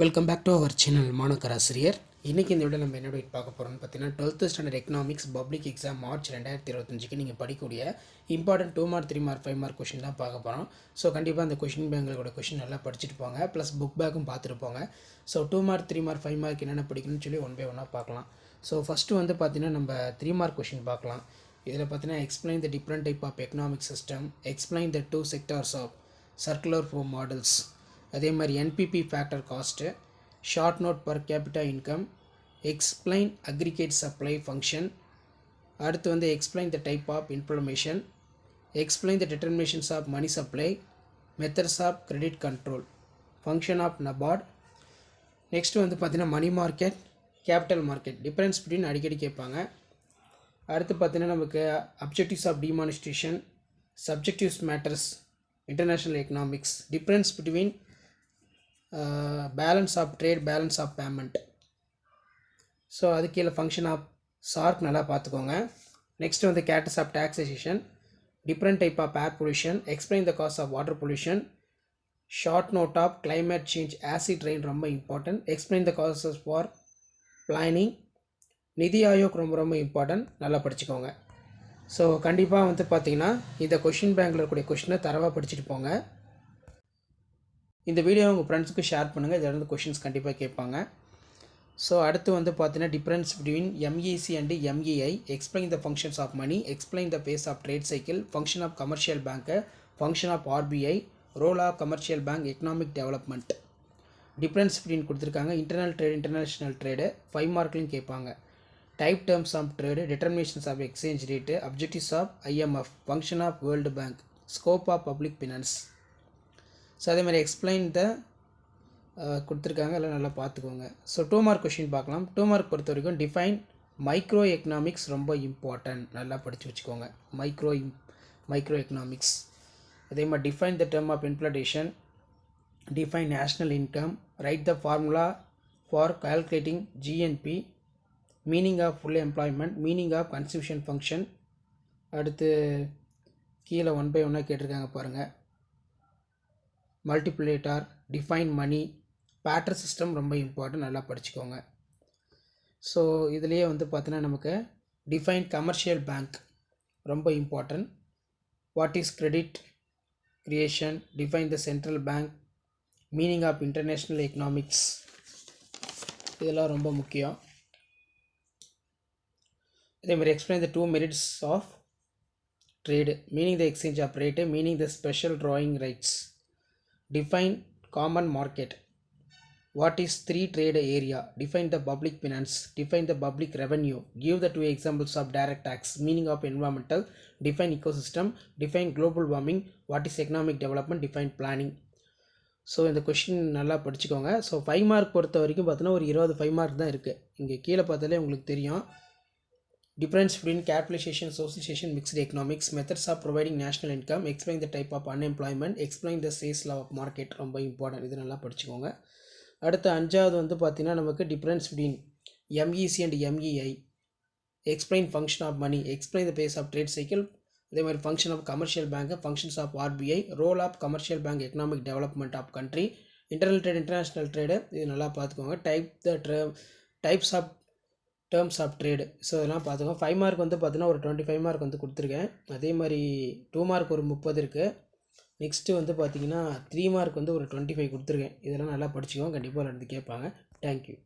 Welcome back to our channel மாணக்கராசிரியர் இன்றைக்கி இந்த விட நம்ம என்ன பார்க்க போகிறோம்னு பார்த்தீங்கன்னா twelfth standard economics public exam March ரெண்டாயிரத்தி இருபத்தஞ்சுக்கு நீங்கள் படிக்கக்கூடிய important two mark three mark five mark question தான் பார்க்க போகிறோம் ஸோ கண்டிப்பாக அந்த கொஷின் பேங்களோட கொஷின் நல்லா படிச்சுட்டு போங்க. ப்ளஸ் புக் பேக்கும் பார்த்துட்டு போங்க. So two mark three mark five mark என்னென்ன படிக்கணும்னு சொல்லி ஒன் பை ஒன்னாக பார்க்கலாம். ஸோ ஃபஸ்ட்டு வந்து பார்த்தீங்கன்னா நம்ம த்ரீ மார்க் கொஷின் பார்க்கலாம். இதில் பார்த்தீங்கன்னா explain the different type of economic system explain the two sectors of circular flow models அதே மாதிரி NPP factor cost short note per capita income explain aggregate supply function அடுத்து வந்து explain the type of information explain the determinations of money supply methods of credit control function of NABARD next வந்து பார்த்திங்கன்னா money market capital market difference between அடிக்கடி கேட்பாங்க. அடுத்து பார்த்தீங்கன்னா நமக்கு objectives of demonetisation subjectives matters international economics difference between balance of trade balance of payment. So அது கீழே function of SAARC நல்லா பார்த்துக்கோங்க. நெக்ஸ்ட் வந்து canons of taxation different type of air pollution explain the cause of water pollution short note of climate change acid rain ரொம்ப important explain the causes for planning NITI Aayog ரொம்ப ரொம்ப important நல்லா படிச்சுக்கோங்க. So கண்டிப்பாக வந்து பார்த்தீங்கன்னா இந்த question பேங்கில் இருக்கக்கூடிய கொஷினை தரவாக படிச்சுட்டு போங்க. இந்த வீடியோ உங்கள் ஃப்ரெண்ட்ஸுக்கு ஷேர் பண்ணுங்கள் இதில் இருந்து கொஷின்ஸ் கண்டிப்பாக கேட்பாங்க. ஸோ அடுத்து வந்து பார்த்தீங்கன்னா difference between MEC and MEI explain the functions of money explain the phase of trade cycle function of commercial bank function of RBI role of commercial bank economic development difference between கொடுத்துருக்காங்க. Internal trade international trade five மார்க்லையும் கேட்பாங்க. Type terms of trade determinations of exchange rate objectives of IMF function of world bank scope of public finance so அதே மாதிரி explain கொடுத்துருக்காங்க. எல்லாம் நல்லா பார்த்துக்கோங்க. So two mark question பார்க்கலாம். Two mark பொறுத்த வரைக்கும் டிஃபைன் மைக்ரோ எக்கனாமிக்ஸ் ரொம்ப இம்பார்ட்டன்ட் நல்லா படித்து வச்சுக்கோங்க. மைக்ரோ மைக்ரோ எக்கனாமிக்ஸ் அதே மாதிரி define the term of inflation define national income write the formula for calculating GNP meaning of full employment meaning of consumption function அடுத்து கீழே ஒன் பை ஒன்னாக கேட்டிருக்காங்க பாருங்கள் multiplier define money barter system ரொம்ப important நல்லா படிச்சுக்கோங்க. ஸோ இதுலேயே வந்து பார்த்தீங்கன்னா நமக்கு டிஃபைன் கமர்ஷியல் பேங்க் ரொம்ப important what is credit creation define the central bank meaning of international economics இதெல்லாம் ரொம்ப முக்கியம். அதேமாதிரி explain the two merits of trade meaning the exchange of rate meaning the special drawing rights define common market what is free trade area define the public finance define the public revenue give the two examples of direct tax meaning of environmental define ecosystem define global warming what is economic development define planning so இந்த question நல்லா படிச்சுக்கோங்க so five mark பொறுத்த வரைக்கும் பார்த்தோன்னா ஒரு இருபது five mark தான் இருக்குது இங்கே கீழே பார்த்தாலே உங்களுக்கு தெரியும் difference between capitalization association mixed economics. Methods of providing national income. Explain the type of unemployment. Explain the sales law of market. ரொம்ப இம்பார்ட்டன்ட் இது நல்லா படிச்சுக்கோங்க. அடுத்த அஞ்சாவது வந்து பார்த்தீங்கன்னா நமக்கு difference between MEC and MEI explain function of money explain the phase of trade cycle அதே மாதிரி function of commercial bank functions of RBI role of commercial bank economic development of country internal trade international trade இது நல்லா பார்த்துக்கோங்க. Type the types of terms of trade so இதெல்லாம் பார்த்துக்கோங்க five mark வந்து பார்த்தீங்கன்னா ஒரு டுவெண்ட்டி ஃபைவ் மார்க் வந்து கொடுத்துருக்கேன். அதே மாதிரி டூ மார்க் ஒரு முப்பது இருக்குது நெக்ஸ்ட்டு வந்து பார்த்தீங்கன்னா த்ரீ மார்க் வந்து ஒரு டுவெண்ட்டி ஃபைவ் கொடுத்துருக்கேன். இதெல்லாம் நல்லா படிச்சுக்கோங்க. கண்டிப்பாக எடுத்து கேட்பாங்க. தேங்க்யூ